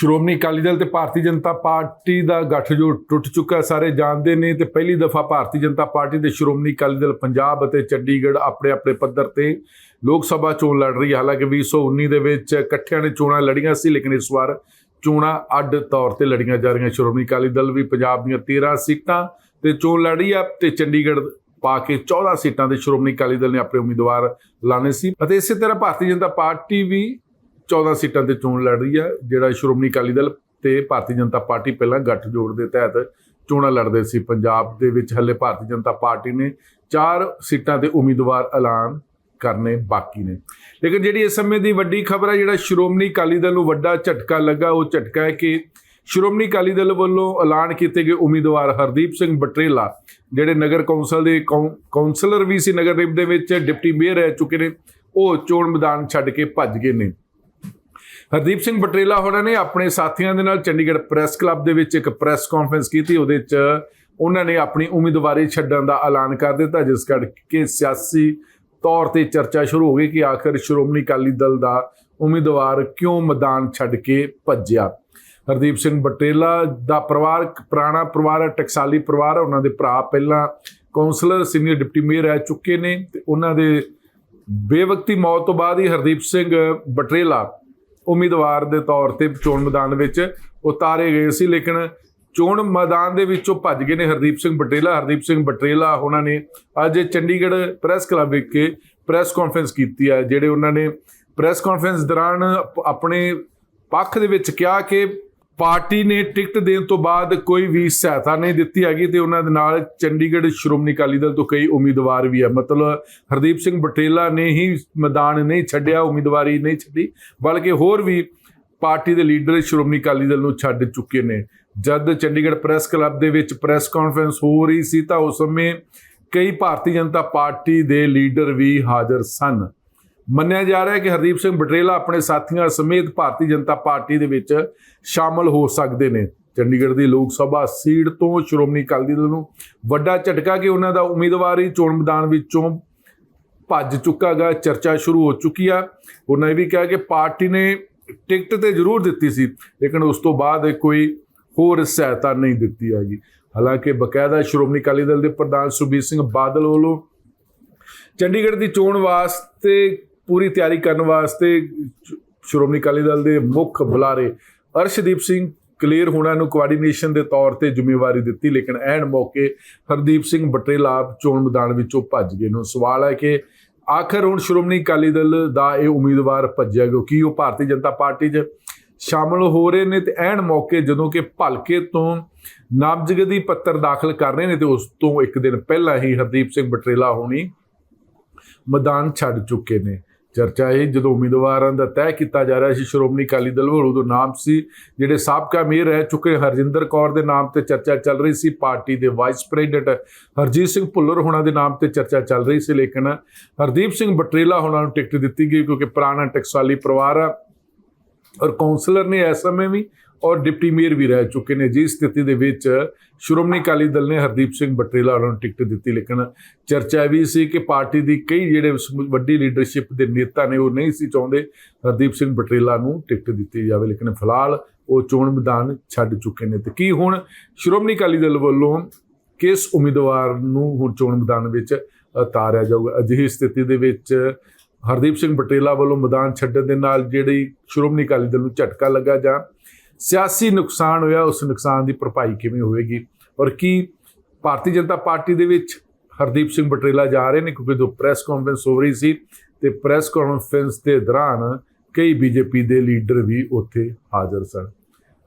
ਸ਼੍ਰੋਮਣੀ ਅਕਾਲੀ ਦਲ ਤੇ ਭਾਰਤੀ ਜਨਤਾ ਪਾਰਟੀ ਦਾ ਗੱਠਜੋੜ ਟੁੱਟ ਚੁੱਕਾ ਸਾਰੇ ਜਾਣਦੇ ਨੇ ਤੇ ਪਹਿਲੀ ਦਫਾ ਭਾਰਤੀ ਜਨਤਾ ਪਾਰਟੀ ਤੇ ਸ਼੍ਰੋਮਣੀ ਅਕਾਲੀ ਦਲ ਪੰਜਾਬ ਅਤੇ ਚੰਡੀਗੜ੍ਹ ਆਪਣੇ ਆਪਣੇ ਪੱਧਰ ਤੇ ਲੋਕ ਸਭਾ ਚੋਣ ਲੜ ਰਹੀ ਹੈ। ਹਾਲਾਂਕਿ 2019 ਦੇ ਵਿੱਚ ਇਕੱਠਿਆਂ ਨੇ ਚੋਣਾਂ ਲੜੀਆਂ ਸੀ, ਲੇਕਿਨ ਇਸ ਵਾਰ ਚੋਣਾਂ ਅੱਡ ਤੌਰ ਤੇ ਲੜੀਆਂ ਜਾ ਰਹੀਆਂ। ਸ਼੍ਰੋਮਣੀ ਅਕਾਲੀ ਦਲ ਵੀ ਪੰਜਾਬ ਦੀਆਂ 13 ਸੀਟਾਂ ਤੇ ਚੋਣ ਲੜ ਰਹੀ ਆ ਤੇ ਚੰਡੀਗੜ੍ਹ ਪਾ ਕੇ 14 ਸੀਟਾਂ ਦੇ ਸ਼੍ਰੋਮਣੀ ਅਕਾਲੀ ਦਲ ਨੇ ਆਪਣੇ ਉਮੀਦਵਾਰ ਲਾਣੇ ਸੀ। ਅਤੇ ਇਸੇ ਤਰ੍ਹਾਂ ਭਾਰਤੀ ਜਨਤਾ ਪਾਰਟੀ ਵੀ 14 ਸੀਟਾਂ ਤੇ ਚੋਣ ਲੜ ਰਹੀ ਹੈ, ਜਿਹੜਾ ਸ਼੍ਰੋਮਣੀ ਅਕਾਲੀ ਦਲ ਤੇ ਭਾਰਤੀ ਜਨਤਾ ਪਾਰਟੀ ਪਹਿਲਾਂ ਗੱਠਜੋੜ ਦੇ ਤਹਿਤ ਚੋਣਾਂ ਲੜਦੇ ਸੀ। ਪੰਜਾਬ ਦੇ ਵਿੱਚ ਹੱਲੇ ਭਾਰਤੀ ਜਨਤਾ ਪਾਰਟੀ ਨੇ 4 ਸੀਟਾਂ 'ਤੇ ਉਮੀਦਵਾਰ ਐਲਾਨ ਕਰਨੇ ਬਾਕੀ ਨੇ। ਲੇਕਿਨ ਜਿਹੜੀ ਇਸ ਸਮੇਂ ਦੀ ਵੱਡੀ ਖਬਰ ਹੈ, ਜਿਹੜਾ ਸ਼੍ਰੋਮਣੀ ਅਕਾਲੀ ਦਲ ਨੂੰ ਵੱਡਾ ਝਟਕਾ ਲੱਗਾ, ਉਹ ਝਟਕਾ ਹੈ ਕਿ ਸ਼੍ਰੋਮਣੀ ਅਕਾਲੀ ਦਲ ਵੱਲੋਂ ਐਲਾਨ ਕੀਤੇ ਗਏ ਉਮੀਦਵਾਰ ਹਰਦੀਪ ਸਿੰਘ ਬਟਰੇਲਾ, ਜਿਹੜੇ ਨਗਰ ਕੌਂਸਲ ਦੇ ਕੌਂ- ਕੌਂਸਲਰ ਵੀ ਸੀ ਨਗਰ ਨਿਗਮ ਦੇ ਵਿੱਚ, ਡਿਪਟੀ ਮੇਅਰ ਰਹਿ ਚੁੱਕੇ ਨੇ, ਉਹ ਚੋਣ ਮੈਦਾਨ ਛੱਡ ਕੇ ਭੱਜ ਗਏ ਨੇ। ਹਰਦੀਪ ਸਿੰਘ ਬਟਰੇਲਾ ਹੋਣਾ ਨੇ ਆਪਣੇ ਸਾਥੀਆਂ ਦੇ ਨਾਲ ਚੰਡੀਗੜ੍ਹ ਪ੍ਰੈਸ ਕਲੱਬ ਦੇ ਵਿੱਚ ਇੱਕ ਪ੍ਰੈਸ ਕਾਨਫਰੰਸ ਕੀਤੀ, ਉਹਦੇ 'ਚ ਉਹਨਾਂ ਨੇ ਆਪਣੀ ਉਮੀਦਵਾਰੀ ਛੱਡਣ ਦਾ ਐਲਾਨ ਕਰ ਦਿੱਤਾ, ਜਿਸ ਕਰਕੇ ਸਿਆਸੀ ਤੌਰ ਤੇ ਚਰਚਾ ਸ਼ੁਰੂ ਹੋ ਗਈ ਕਿ ਆਖਰ ਸ਼੍ਰੋਮਣੀ ਅਕਾਲੀ ਦਲ ਦਾ ਉਮੀਦਵਾਰ ਕਿਉਂ ਮੈਦਾਨ ਛੱਡ ਕੇ ਭੱਜਿਆ? ਹਰਦੀਪ ਸਿੰਘ ਬਟੇਲਾ ਦਾ ਪਰਿਵਾਰ, ਪੁਰਾਣਾ ਪਰਿਵਾਰ ਹੈ, ਟਕਸਾਲੀ ਪਰਿਵਾਰ ਹੈ, ਉਹਨਾਂ ਦੇ ਭਰਾ ਪਹਿਲਾਂ ਕਾਉਂਸਲਰ ਸੀਨੀਅਰ ਡਿਪਟੀ ਮੇਅਰ ਰਹਿ ਚੁੱਕੇ ਨੇ ਤੇ ਉਹਨਾਂ ਦੇ ਬੇਵਕਤੀ ਮੌਤ ਤੋਂ ਬਾਅਦ ਹੀ ਹਰਦੀਪ ਸਿੰਘ ਬਟਰੇਲਾ ਉਮੀਦਵਾਰ ਦੇ ਤੌਰ ਤੇ ਚੋਣ ਮੈਦਾਨ ਵਿੱਚ ਉਤਾਰੇ ਗਏ ਸੀ, ਲੇਕਿਨ ਚੋਣ ਮੈਦਾਨ ਦੇ ਵਿੱਚੋਂ ਭੱਜ ਗਏ ਨੇ ਹਰਦੀਪ ਸਿੰਘ ਬਟੇਲਾ। ਹਰਦੀਪ ਸਿੰਘ ਬਟੇਲਾ, ਉਹਨਾਂ ਨੇ ਅੱਜ ਚੰਡੀਗੜ੍ਹ ਪ੍ਰੈਸ ਕਲੱਬ ਵਿਖੇ ਪ੍ਰੈਸ ਕਾਨਫਰੰਸ ਕੀਤੀ ਹੈ, ਜਿਹੜੇ ਉਹਨਾਂ ਨੇ ਪ੍ਰੈਸ ਕਾਨਫਰੰਸ ਦੌਰਾਨ ਅਪ- ਆਪਣੇ ਪੱਖ ਦੇ ਵਿੱਚ ਕਿਹਾ ਕਿ ਪਾਰਟੀ ਨੇ ਟਿਕਟ ਦੇਣ ਤੋਂ ਬਾਅਦ ਕੋਈ ਵੀ ਸਹਾਇਤਾ ਨਹੀਂ ਦਿੱਤੀ ਹੈਗੀ ਤੇ ਉਹਨਾਂ ਦੇ ਨਾਲ ਚੰਡੀਗੜ੍ਹ ਸ਼੍ਰੋਮਣੀ ਅਕਾਲੀ ਦਲ ਤੋਂ ਕਈ ਉਮੀਦਵਾਰ ਵੀ ਹੈ ਮਤਲਬ ਹਰਦੀਪ ਸਿੰਘ ਬਟੇਲਾ ਨੇ ਹੀ ਮੈਦਾਨ ਨਹੀਂ ਛੱਡਿਆ, ਉਮੀਦਵਾਰੀ ਨਹੀਂ ਛੱਡੀ, ਬਲਕਿ ਹੋਰ ਵੀ ਪਾਰਟੀ ਦੇ ਲੀਡਰ ਸ਼੍ਰੋਮਣੀ ਅਕਾਲੀ ਦਲ ਨੂੰ ਛੱਡ ਚੁੱਕੇ ਨੇ। ਜਦ ਚੰਡੀਗੜ੍ਹ ਪ੍ਰੈਸ ਕਲੱਬ ਦੇ ਵਿੱਚ ਪ੍ਰੈਸ ਕਾਨਫਰੰਸ ਹੋ ਰਹੀ ਸੀ ਤਾਂ ਉਸ ਸਮੇਂ ਕਈ ਭਾਰਤੀ ਜਨਤਾ ਪਾਰਟੀ ਦੇ ਲੀਡਰ ਵੀ ਹਾਜ਼ਰ ਸਨ। ਮੰਨਿਆ ਜਾ ਰਿਹਾ ਹੈ ਕਿ ਹਰਦੀਪ ਸਿੰਘ ਬਟਰੇਲਾ ਆਪਣੇ ਸਾਥੀਆਂ ਸਮੇਤ ਭਾਰਤੀ ਜਨਤਾ ਪਾਰਟੀ ਦੇ ਵਿੱਚ ਸ਼ਾਮਲ ਹੋ ਸਕਦੇ ਨੇ। ਚੰਡੀਗੜ੍ਹ ਦੀ ਲੋਕ ਸਭਾ ਸੀਟ ਤੋਂ ਸ਼੍ਰੋਮਣੀ ਅਕਾਲੀ ਦਲ ਨੂੰ ਵੱਡਾ ਝਟਕਾ ਕਿ ਉਹਨਾਂ ਦਾ ਉਮੀਦਵਾਰ ਹੀ ਚੋਣ ਮੈਦਾਨ ਵਿੱਚੋਂ ਭੱਜ ਚੁੱਕਾ ਗਾ, ਚਰਚਾ ਸ਼ੁਰੂ ਹੋ ਚੁੱਕੀ ਆ। ਉਹਨਾਂ ਇਹ ਵੀ ਕਿਹਾ ਕਿ ਪਾਰਟੀ ਨੇ ਟਿਕਟ ਤੇ ਜ਼ਰੂਰ ਦਿੱਤੀ ਸੀ, ਲੇਕਿਨ ਉਸ ਤੋਂ ਬਾਅਦ ਕੋਈ ਹੋਰ ਸਹਾਇਤਾ ਨਹੀਂ ਦਿੱਤੀ ਹੈਗੀ। ਹਾਲਾਂਕਿ ਬਕਾਇਦਾ ਸ਼੍ਰੋਮਣੀ ਅਕਾਲੀ ਦਲ ਦੇ ਪ੍ਰਧਾਨ ਸੁਖਬੀਰ ਸਿੰਘ ਬਾਦਲ ਵੱਲੋਂ ਚੰਡੀਗੜ੍ਹ ਦੀ ਚੋਣ ਵਾਸਤੇ ਪੂਰੀ ਤਿਆਰੀ ਕਰਨ ਵਾਸਤੇ ਸ਼੍ਰੋਮਣੀ ਅਕਾਲੀ ਦਲ ਦੇ ਮੁੱਖ ਬੁਲਾਰੇ ਅਰਸ਼ਦੀਪ ਸਿੰਘ ਕਲੀਅਰ ਹੋਣਾ ਨੂੰ ਕੋਆਰਡੀਨੇਸ਼ਨ ਦੇ ਤੌਰ ਤੇ ਜ਼ਿੰਮੇਵਾਰੀ ਦਿੱਤੀ, ਲੇਕਿਨ ਐਨ ਮੌਕੇ ਹਰਦੀਪ ਸਿੰਘ ਬਟਰੇਲਾ ਚੋਣ ਮੈਦਾਨ ਵਿੱਚੋਂ ਭੱਜ ਗਏ ਨੂੰ। ਸਵਾਲ ਹੈ ਕਿ ਆਖਰ ਹੁਣ ਸ਼੍ਰੋਮਣੀ ਅਕਾਲੀ ਦਲ ਦਾ ਇਹ ਉਮੀਦਵਾਰ ਭੱਜਿਆ ਕਿਉਂਕਿ ਉਹ ਭਾਰਤੀ ਜਨਤਾ ਪਾਰਟੀ 'ਚ ਸ਼ਾਮਲ ਹੋ ਰਹੇ ਨੇ? ਤੇ ਐਨ ਮੌਕੇ ਜਦੋਂ ਕਿ ਭਲਕੇ ਤੋਂ ਨਾਮਜ਼ਦਗੀ ਪੱਤਰ ਦਾਖਲ ਕਰ ਰਹੇ ਨੇ, ਤੇ ਉਸ ਤੋਂ ਇੱਕ ਦਿਨ ਪਹਿਲਾਂ ਹੀ ਹਰਦੀਪ ਸਿੰਘ ਬਟਰੇਲਾ ਹੋਣੀ ਮੈਦਾਨ ਛੱਡ ਚੁੱਕੇ ਨੇ। ਚਰਚਾ ਇਹ ਜਦੋਂ ਉਮੀਦਵਾਰਾਂ ਦਾ ਤੈਅ ਕੀਤਾ ਜਾ ਰਿਹਾ ਸੀ, ਸ਼੍ਰੋਮਣੀ ਅਕਾਲੀ ਦਲ ਵੱਲੋਂ ਉਦੋਂ ਨਾਮ ਸੀ, ਜਿਹੜੇ ਸਾਬਕਾ ਮੇਅਰ ਰਹਿ ਚੁੱਕੇ ਹਰਜਿੰਦਰ ਕੌਰ ਦੇ ਨਾਮ ਤੇ ਚਰਚਾ ਚੱਲ ਰਹੀ ਸੀ, ਪਾਰਟੀ ਦੇ ਵਾਈਸ ਪ੍ਰੈਜ਼ੀਡੈਂਟ ਹਰਜੀਤ ਸਿੰਘ ਭੁੱਲਰ ਹੋਣਾ ਦੇ ਨਾਮ ਤੇ ਚਰਚਾ ਚੱਲ ਰਹੀ ਸੀ, ਲੇਕਿਨ ਹਰਦੀਪ ਸਿੰਘ ਬਟਰੇਲਾ ਹੋਣਾ ਨੂੰ ਟਿਕਟ ਦਿੱਤੀ ਗਈ ਕਿਉਂਕਿ ਪੁਰਾਣਾ ਟਕਸਾਲੀ ਪਰਿਵਾਰ ਆ ਔਰ ਕਾਉਂਸਲਰ ਨੇ ਇਸ ਸਮੇਂ ਵੀ ਔਰ ਡਿਪਟੀ ਮੇਅਰ ਵੀ ਰਹਿ ਚੁੱਕੇ ਨੇ। ਜਿਸ ਸਥਿਤੀ ਦੇ ਵਿੱਚ ਸ਼੍ਰੋਮਣੀ ਅਕਾਲੀ ਦਲ ਨੇ ਹਰਦੀਪ ਸਿੰਘ ਬਟਰੇਲਾ ਉਹਨਾਂ ਨੂੰ ਟਿਕਟ ਦਿੱਤੀ, ਲੇਕਿਨ ਚਰਚਾ ਇਹ ਵੀ ਸੀ ਕਿ ਪਾਰਟੀ ਦੀ ਕਈ ਜਿਹੜੇ ਵੱਡੀ ਲੀਡਰਸ਼ਿਪ ਦੇ ਨੇਤਾ ਨੇ, ਉਹ ਨਹੀਂ ਸੀ ਚਾਹੁੰਦੇ ਹਰਦੀਪ ਸਿੰਘ ਬਟਰੇਲਾ ਨੂੰ ਟਿਕਟ ਦਿੱਤੀ ਜਾਵੇ। ਲੇਕਿਨ ਫਿਲਹਾਲ ਉਹ ਚੋਣ ਮੈਦਾਨ ਛੱਡ ਚੁੱਕੇ ਨੇ। ਤੇ ਕੀ ਹੁਣ ਸ਼੍ਰੋਮਣੀ ਅਕਾਲੀ ਦਲ ਵੱਲੋਂ ਕਿਸ ਉਮੀਦਵਾਰ ਨੂੰ ਹੁਣ ਚੋਣ ਮੈਦਾਨ ਵਿੱਚ ਉਤਾਰਿਆ ਜਾਊਗਾ? ਅਜਿਹੀ ਸਥਿਤੀ ਦੇ ਵਿੱਚ ਹਰਦੀਪ ਸਿੰਘ ਬਟੇਲਾ ਵੱਲੋਂ ਮੈਦਾਨ ਛੱਡਣ ਦੇ ਨਾਲ ਜਿਹੜੀ ਸ਼੍ਰੋਮਣੀ ਅਕਾਲੀ ਦਲ ਨੂੰ ਝਟਕਾ ਲੱਗਾ ਜਾਂ ਸਿਆਸੀ ਨੁਕਸਾਨ ਹੋਇਆ, ਉਸ ਨੁਕਸਾਨ ਦੀ ਭਰਪਾਈ ਕਿਵੇਂ ਹੋਵੇਗੀ? ਔਰ ਕੀ ਭਾਰਤੀ ਜਨਤਾ ਪਾਰਟੀ ਦੇ ਵਿੱਚ ਹਰਦੀਪ ਸਿੰਘ ਬਟੇਲਾ ਜਾ ਰਹੇ ਨੇ? ਕਿਉਂਕਿ ਜੋ ਪ੍ਰੈਸ ਕਾਨਫਰੰਸ ਹੋ ਰਹੀ ਸੀ ਤੇ ਪ੍ਰੈਸ ਕਾਨਫਰੰਸ ਦੇ ਦੌਰਾਨ ਕਈ ਬੀਜੇਪੀ ਦੇ ਲੀਡਰ ਵੀ ਉੱਥੇ ਹਾਜ਼ਰ ਸਨ।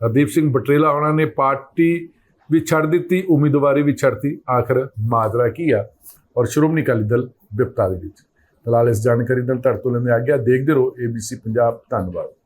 ਹਰਦੀਪ ਸਿੰਘ ਬਟਰੇਲਾ ਉਹਨਾਂ ਨੇ ਪਾਰਟੀ ਵੀ ਛੱਡ ਦਿੱਤੀ, ਉਮੀਦਵਾਰੀ ਵੀ ਛੱਡਤੀ। ਆਖਰ ਮਾਜਰਾ ਕੀ ਆ? ਔਰ ਸ਼੍ਰੋਮਣੀ ਅਕਾਲੀ ਦਲ ਵਿਪਤਾ ਦੇ ਵਿੱਚ। ਫਿਲਹਾਲ ਇਸ ਜਾਣਕਾਰੀ ਨਾਲ ਤੁਹਾਡੇ ਤੋਂ ਲੈਂਦੇ ਆ ਗਿਆ। ਦੇਖਦੇ ਰਹੋ ABC ਪੰਜਾਬ। ਧੰਨਵਾਦ।